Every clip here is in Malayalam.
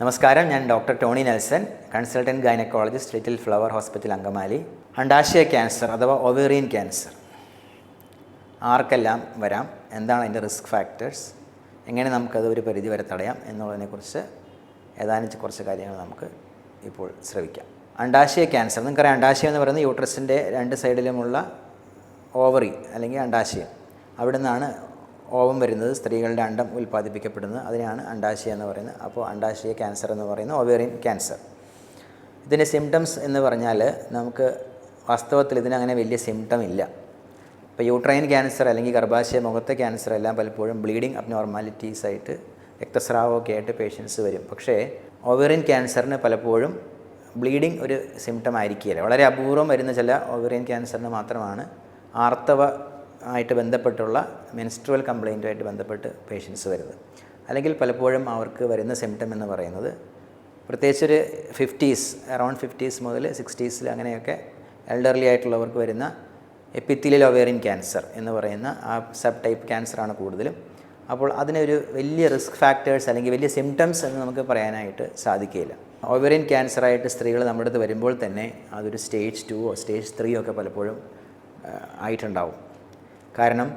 നമസ്കാരം ഞാൻ doctor Tony Nelson consultant gynaecologist little flower hospital Angamaly അണ്ടാശയ cancer അഥവാ ഒവേറിയൻ ക്യാൻസർ. ആർക്കെല്ലാം വരാം? എന്താണ് അതിന്റെ റിസ്ക് ഫാക്ടേഴ്സ്? എങ്ങനെ നമുക്കത് ഒരു പരിധി വരെ തടയാം എന്നുള്ളതിനെക്കുറിച്ച് ഏതാനും കുറച്ച് കാര്യങ്ങൾ നമുക്ക് ഇപ്പോൾ ശ്രവിക്കാം. അണ്ടാശയ ക്യാൻസർ നിങ്ങൾക്കറിയാം അണ്ടാശയം എന്ന് പറയുന്നത് യൂട്രസിന്റെ രണ്ട് സൈഡിലുമുള്ള ഓവറി അല്ലെങ്കിൽ അണ്ടാശയം. അവിടെ നിന്നാണ് ഓവം വരുന്നത് സ്ത്രീകളുടെ അണ്ടം ഉൽപ്പാദിപ്പിക്കപ്പെടുന്നത് അതിനാണ് അണ്ടാശയം എന്ന് പറയുന്നത്. അപ്പോൾ അണ്ടാശയ ക്യാൻസർ എന്ന് പറയുന്നത് ഒവേറിയൻ ക്യാൻസർ. ഇതിന്റെ സിംറ്റംസ് എന്ന് പറഞ്ഞാൽ നമുക്ക് വാസ്തവത്തിൽ ഇതിനങ്ങനെ വലിയ സിംറ്റം ഇല്ല. ഇപ്പോൾ യൂട്രൈൻ ക്യാൻസർ അല്ലെങ്കിൽ ഗർഭാശയ മുഖത്തെ ക്യാൻസർ എല്ലാം പലപ്പോഴും ബ്ലീഡിങ് അബ്നോർമാലിറ്റീസ് ആയിട്ട് രക്തസ്രാവമൊക്കെ ആയിട്ട് പേഷ്യൻസ് വരും. പക്ഷേ ഓവേറിയൻ ക്യാൻസറിന് പലപ്പോഴും ബ്ലീഡിങ് ഒരു സിംറ്റം ആയിരിക്കില്ല വളരെ അപൂർവം വരുന്ന ചില ഓവേറിയൻ ക്യാൻസറിന് മാത്രമാണ് ആർത്തവ ആയിട്ട് ബന്ധപ്പെട്ടുള്ള മെൻസ്ട്രുവൽ കംപ്ലയിന്റുമായിട്ട് ബന്ധപ്പെട്ട് പേഷ്യൻസ് വരുന്നത്. അല്ലെങ്കിൽ പലപ്പോഴും അവർക്ക് വരുന്ന സിംറ്റം എന്ന് പറയുന്നത് പ്രത്യേകിച്ച് ഒരു ഫിഫ്റ്റീസ് അറൗണ്ട് ഫിഫ്റ്റീസ് മുതൽ സിക്സ്റ്റീസിൽ അങ്ങനെയൊക്കെ എൽഡർലി ആയിട്ടുള്ളവർക്ക് വരുന്ന എപ്പിത്തിലിയൽ ഒവേറിയൻ ക്യാൻസർ എന്ന് പറയുന്ന ആ സബ് ടൈപ്പ് ക്യാൻസറാണ് കൂടുതലും. അപ്പോൾ അതിനൊരു വലിയ റിസ്ക് ഫാക്ടേഴ്സ് അല്ലെങ്കിൽ വലിയ സിംറ്റംസ് എന്ന് നമുക്ക് പറയാനായിട്ട് സാധിക്കില്ല ഒവേറിയൻ ക്യാൻസറായിട്ട് സ്ത്രീകൾ നമ്മുടെ അടുത്ത് വരുമ്പോൾ തന്നെ അതൊരു സ്റ്റേജ് ടുവോ സ്റ്റേജ് ത്രീയോ ഒക്കെ പലപ്പോഴും ആയിട്ടുണ്ടാവും. കാരണം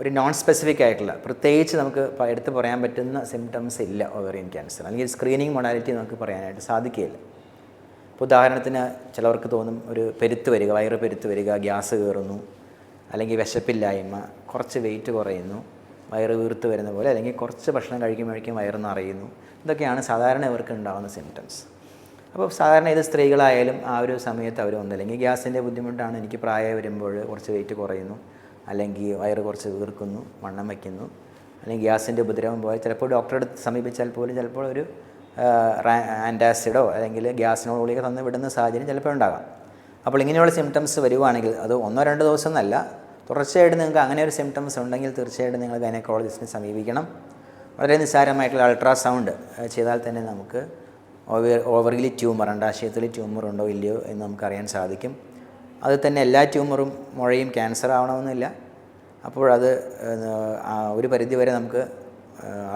ഒരു നോൺ സ്പെസിഫിക് ആയിട്ടുള്ള പ്രത്യേകിച്ച് നമുക്ക് എടുത്ത് പറയാൻ പറ്റുന്ന സിംറ്റംസ് ഇല്ല ഓവറിയൻ ക്യാൻസർ അല്ലെങ്കിൽ സ്ക്രീനിങ് മൊഡാലിറ്റി നമുക്ക് പറയാനായിട്ട് സാധിക്കുകയില്ല. ഇപ്പോൾ ഉദാഹരണത്തിന് ചിലവർക്ക് തോന്നും ഒരു പെരുത്ത് വരിക വയറ് പെരുത്ത് വരിക ഗ്യാസ് കയറുന്നു അല്ലെങ്കിൽ വിശപ്പില്ലായ്മ കുറച്ച് വെയിറ്റ് കുറയുന്നു വയറ് വീർത്ത് വരുന്ന പോലെ അല്ലെങ്കിൽ കുറച്ച് ഭക്ഷണം കഴിക്കുമ്പോഴേക്കും വയറ് നിറയുന്നു. ഇതൊക്കെയാണ് സാധാരണ ഇവർക്ക് ഉണ്ടാകുന്ന സിംറ്റംസ് അപ്പോൾ സാധാരണ ഇത് സ്ത്രീകളായാലും ആ ഒരു സമയത്ത് അവർ ഒന്നല്ലെങ്കിൽ ഗ്യാസിന്റെ ബുദ്ധിമുട്ടാണ് എനിക്ക് പ്രായം വരുമ്പോൾ കുറച്ച് വെയിറ്റ് കുറയുന്നു. അല്ലെങ്കിൽ വയറ് കുറച്ച് വീർക്കുന്നു വണ്ണം വയ്ക്കുന്നു അല്ലെങ്കിൽ ഗ്യാസിന്റെ ഉപദ്രവം പോയാൽ ചിലപ്പോൾ ഡോക്ടറെ അടുത്ത് സമീപിച്ചാൽ പോലും ചിലപ്പോൾ ഒരു ആന്റാസിഡോ അല്ലെങ്കിൽ ഗ്യാസിനോ ഗുളിക തന്ന് വിടുന്ന സാഹചര്യം ചിലപ്പോൾ ഉണ്ടാകാം. അപ്പോൾ ഇങ്ങനെയുള്ള സിംറ്റംസ് വരുവാണെങ്കിൽ അത് ഒന്നോ രണ്ടോ ദിവസം എന്നല്ല തുടർച്ചയായിട്ട് നിങ്ങൾക്ക് അങ്ങനെ ഒരു സിംറ്റംസ് ഉണ്ടെങ്കിൽ തീർച്ചയായിട്ടും നിങ്ങൾ ഗൈനക്കോളജിസ്റ്റിനെ സമീപിക്കണം. വളരെ നിസ്സാരമായിട്ടുള്ള അൾട്രാസൗണ്ട് ചെയ്താൽ തന്നെ നമുക്ക് ഓവറിലി ട്യൂമർ അണ്ടാശയത്തിൽ ട്യൂമർ ഉണ്ടോ ഇല്ലയോ എന്ന് നമുക്കറിയാൻ സാധിക്കും. അത് തന്നെ എല്ലാ ട്യൂമറും മുഴയും ക്യാൻസർ ആവണമെന്നില്ല. അപ്പോഴത് ഒരു പരിധിവരെ നമുക്ക്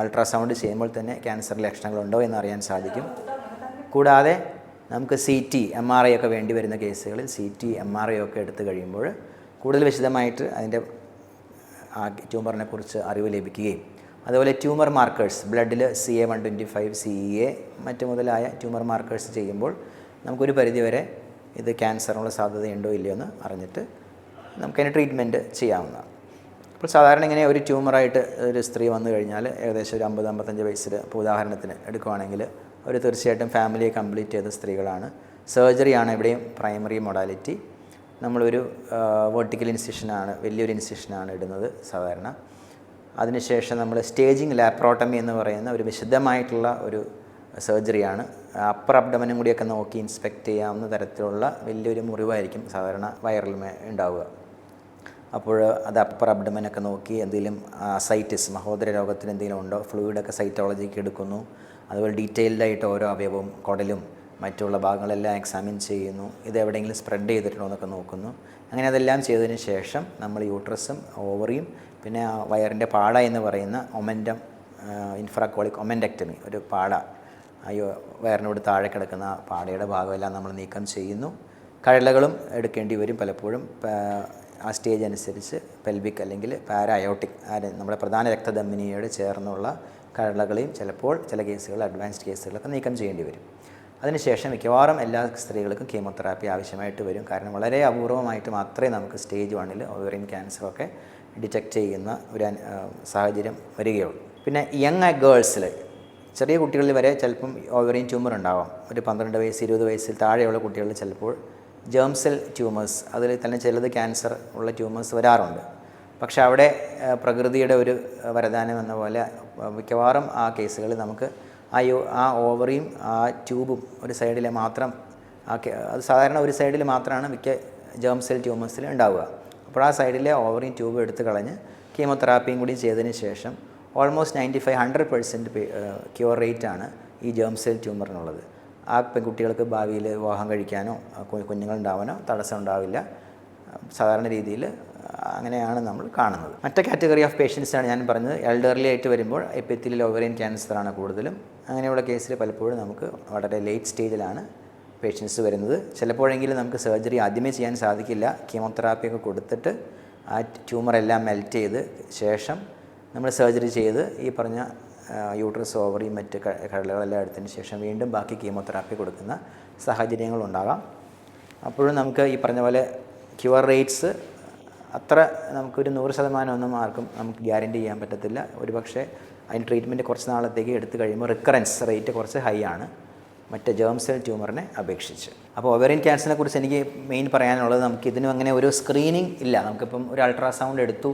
അൾട്രാസൗണ്ട് ചെയ്യുമ്പോൾ തന്നെ ക്യാൻസർ ലക്ഷണങ്ങളുണ്ടോ എന്ന് അറിയാൻ സാധിക്കും. കൂടാതെ നമുക്ക് C T M R I ഒക്കെ വേണ്ടി വരുന്ന കേസുകളിൽ C T M R I ഒക്കെ എടുത്തു കഴിയുമ്പോൾ കൂടുതൽ വിശദമായിട്ട് അതിന്റെ ആ ട്യൂമറിനെ കുറിച്ച് അറിവ് ലഭിക്കുകയും അതുപോലെ ട്യൂമർ മാർക്കേഴ്സ് ബ്ലഡിൽ C A one twenty five C E A മറ്റു മുതലായ ട്യൂമർ മാർക്കേഴ്സ് ചെയ്യുമ്പോൾ നമുക്കൊരു പരിധിവരെ ഇത് ക്യാൻസറിനുള്ള സാധ്യതയുണ്ടോ ഇല്ലയോ എന്ന് അറിഞ്ഞിട്ട് നമുക്കതിന് ട്രീറ്റ്മെന്റ് ചെയ്യാവുന്നതാണ്. അപ്പോൾ സാധാരണ ഇങ്ങനെ ഒരു ട്യൂമറായിട്ട് ഒരു സ്ത്രീ വന്നു കഴിഞ്ഞാൽ ഏകദേശം ഒരു അമ്പത് അമ്പത്തഞ്ച് വയസ്സിൽ ഇപ്പോൾ ഉദാഹരണത്തിന് എടുക്കുവാണെങ്കിൽ അവർ തീർച്ചയായിട്ടും ഫാമിലിയെ കംപ്ലീറ്റ് ചെയ്ത സ്ത്രീകളാണ്. സർജറിയാണ് ഇവിടെയും പ്രൈമറി മൊഡാലിറ്റി. നമ്മളൊരു വെർട്ടിക്കൽ ഇൻസിഷനാണ് വലിയൊരു ഇൻസിഷനാണ് ഇടുന്നത് സാധാരണ. അതിനുശേഷം നമ്മൾ സ്റ്റേജിങ് ലാപ്രോട്ടമി എന്ന് പറയുന്ന ഒരു വിശദമായിട്ടുള്ള ഒരു സർജറിയാണ്. അപ്പർ അബ്ഡമനും കൂടിയൊക്കെ നോക്കി ഇൻസ്പെക്റ്റ് ചെയ്യാവുന്ന തരത്തിലുള്ള വലിയൊരു മുറിവായിരിക്കും സാധാരണ വയറിൽ ഉണ്ടാവുക. അപ്പോൾ അത് അപ്പർ അബ്ഡമനൊക്കെ നോക്കി എന്തെങ്കിലും സൈറ്റിസ് മഹോദര രോഗത്തിന് എന്തെങ്കിലും ഉണ്ടോ? ഫ്ലൂയിഡൊക്കെ സൈറ്റോളജിക്ക് എടുക്കുന്നു. അതുപോലെ ഡീറ്റെയിൽഡായിട്ട് ഓരോ അവയവവും കുടലും മറ്റുള്ള ഭാഗങ്ങളെല്ലാം എക്സാമിൻ ചെയ്യുന്നു. ഇത് എവിടെയെങ്കിലും സ്പ്രെഡ് ചെയ്തിട്ടുണ്ടോ എന്നൊക്കെ നോക്കുന്നു. അങ്ങനെ അതെല്ലാം ചെയ്തതിന് ശേഷം നമ്മൾ യൂട്രസും ഓവറിയും പിന്നെ വയറിന്റെ പാട എന്ന് പറയുന്ന ഒമന്റം ഇൻഫ്രാക്കോളിക് ഒമന്റക്ടമി ഒരു പാട അയ്യോ വയറിനോട് താഴെ കിടക്കുന്ന ആ പാടയുടെ ഭാഗമെല്ലാം നമ്മൾ നീക്കം ചെയ്യുന്നു. കഴലകളും എടുക്കേണ്ടി വരും പലപ്പോഴും. ആ സ്റ്റേജ് അനുസരിച്ച് പെൽബിക് അല്ലെങ്കിൽ പാരയോട്ടിക് നമ്മുടെ പ്രധാന രക്തധമനിയോട് ചേർന്നുള്ള കഴലകളെയും ചിലപ്പോൾ ചില കേസുകൾ അഡ്വാൻസ്ഡ് കേസുകളൊക്കെ നീക്കം ചെയ്യേണ്ടി വരും. അതിനുശേഷം മിക്കവാറും എല്ലാ സ്ത്രീകൾക്കും കീമോതെറാപ്പി ആവശ്യമായിട്ട് വരും. കാരണം വളരെ അപൂർവമായിട്ട് മാത്രമേ നമുക്ക് സ്റ്റേജ് വണ്ണിൽ ഓവറിൻ ക്യാൻസറൊക്കെ ഡിറ്റക്റ്റ് ചെയ്യുന്ന ഒരു സാഹചര്യം വരികയുള്ളൂ. പിന്നെ യങ് ഗേൾസിൽ ചെറിയ കുട്ടികളിൽ വരെ ചിലപ്പം ഓവറിയൻ ട്യൂമർ ഉണ്ടാവാം. ഒരു പന്ത്രണ്ട് വയസ്സ് ഇരുപത് വയസ്സിൽ താഴെയുള്ള കുട്ടികളിൽ ചിലപ്പോൾ ജേംസെൽ ട്യൂമേഴ്സ് അതിൽ തന്നെ ചിലത് ക്യാൻസർ ഉള്ള ട്യൂമേഴ്സ് വരാറുണ്ട്. പക്ഷെ അവിടെ പ്രകൃതിയുടെ ഒരു വരദാനം എന്ന പോലെ മിക്കവാറും ആ കേസുകളിൽ നമുക്ക് ആ യു ആ ഓവറിയും ആ ട്യൂബും ഒരു സൈഡിലെ മാത്രം ആ അത് സാധാരണ ഒരു സൈഡിൽ മാത്രമാണ് മിക്ക ജേം സെൽ ട്യൂമേഴ്സിൽ ഉണ്ടാവുക. അപ്പോൾ ആ സൈഡിലെ ഓവറിയും ട്യൂബും എടുത്ത് കളഞ്ഞ് കീമോതെറാപ്പിയും കൂടി ചെയ്തതിന് ശേഷം almost ninety five hundred percent cure rate ആണ് ഈ ജേം സെൽ ട്യൂമറിനുള്ളത് ആ പെൺകുട്ടികൾക്ക് ഭാവിയിൽ വിവാഹം കഴിക്കാനോ കുഞ്ഞുങ്ങളുണ്ടാവാനോ തടസ്സം ഉണ്ടാവില്ല. സാധാരണ രീതിയിൽ അങ്ങനെയാണ് നമ്മൾ കാണുന്നത്. മറ്റേ കാറ്റഗറി ഓഫ് പേഷ്യൻസാണ് ഞാൻ പറഞ്ഞത്. എൽഡർലി ആയിട്ട് വരുമ്പോൾ എപ്പിത്തിലിൽ ഓവറിയൻ ക്യാൻസറാണ് കൂടുതലും. അങ്ങനെയുള്ള കേസിൽ പലപ്പോഴും നമുക്ക് വളരെ ലേറ്റ് സ്റ്റേജിലാണ് പേഷ്യൻസ് വരുന്നത്. ചിലപ്പോഴെങ്കിലും നമുക്ക് സർജറി ആദ്യമേ ചെയ്യാൻ സാധിക്കില്ല. കീമോതെറാപ്പിയൊക്കെ കൊടുത്തിട്ട് ആ ട്യൂമറെല്ലാം മെൽറ്റ് ചെയ്ത് ശേഷം നമ്മൾ സർജറി ചെയ്ത് ഈ പറഞ്ഞ യൂട്രസ് ഓവറി മറ്റ് കടലുകളെല്ലാം എടുത്തതിന് ശേഷം വീണ്ടും ബാക്കി കീമോതെറാപ്പി കൊടുക്കുന്ന സാഹചര്യങ്ങളുണ്ടാകാം അപ്പോഴും നമുക്ക് ഈ പറഞ്ഞ പോലെ ക്യൂർ റേറ്റ്സ് അത്ര നമുക്കൊരു നൂറ് ശതമാനമൊന്നും ആർക്കും നമുക്ക് ഗ്യാരന്റി ചെയ്യാൻ പറ്റത്തില്ല. ഒരു പക്ഷേ അതിന് ട്രീറ്റ്മെന്റ് കുറച്ച് നാളത്തേക്ക് എടുത്തു കഴിയുമ്പോൾ റിക്കറൻസ് റേറ്റ് കുറച്ച് ഹൈ ആണ്. മറ്റ് ജേം സെൽ ട്യൂമറിനെ അപേക്ഷിച്ച്. അപ്പോൾ ഒവേറിയൻ ക്യാൻസറിനെ കുറിച്ച് എനിക്ക് മെയിൻ പറയാനുള്ളത് നമുക്ക് ഇതിനും അങ്ങനെ ഒരു സ്ക്രീനിങ് ഇല്ല. നമുക്കിപ്പം ഒരു അൾട്രാസൗണ്ട് എടുത്തു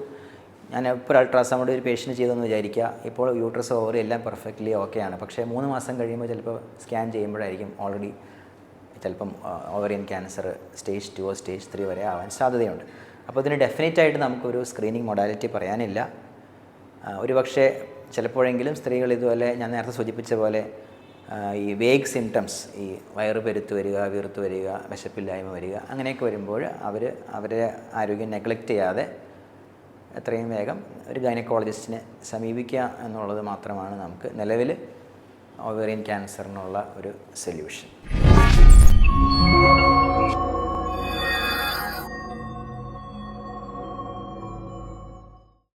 ഞാൻ ഇപ്പോൾ അൾട്രാസൗണ്ട് ഒരു പേഷ്യന്റ് ചെയ്തെന്ന് വിചാരിക്കുക. ഇപ്പോൾ യൂട്രസ് ഓവറി എല്ലാം പെർഫെക്റ്റ്ലി ഓക്കെയാണ് പക്ഷേ മൂന്ന് മാസം കഴിയുമ്പോൾ ചിലപ്പോൾ സ്കാൻ ചെയ്യുമ്പോഴായിരിക്കും ഓൾറെഡി ചിലപ്പം ovarian cancer stage two stage three വരെ ആവാൻ സാധ്യതയുണ്ട്. അപ്പോൾ ഇതിന് ഡെഫിനറ്റ് ആയിട്ട് നമുക്കൊരു സ്ക്രീനിങ് മൊഡാലിറ്റി പറയാനില്ല. ഒരു പക്ഷേ ചിലപ്പോഴെങ്കിലും സ്ത്രീകൾ ഇതുപോലെ ഞാൻ നേരത്തെ സൂചിപ്പിച്ച പോലെ ഈ വേഗ് സിംറ്റംസ് ഈ വയറ് പെരുത്ത് വരിക വീർത്ത് വരിക വിശപ്പില്ലായ്മ വരിക അങ്ങനെയൊക്കെ വരുമ്പോൾ അവർ അവരെ ആരോഗ്യം നെഗ്ലക്റ്റ് ചെയ്യാതെ എത്രയും വേഗം ഒരു ഗൈനക്കോളജിസ്റ്റിനെ സമീപിക്കുക എന്നുള്ളത് മാത്രമാണ് നമുക്ക് നിലവിൽ ഓവേറിയൻ ക്യാൻസറിനുള്ള ഒരു സൊല്യൂഷൻ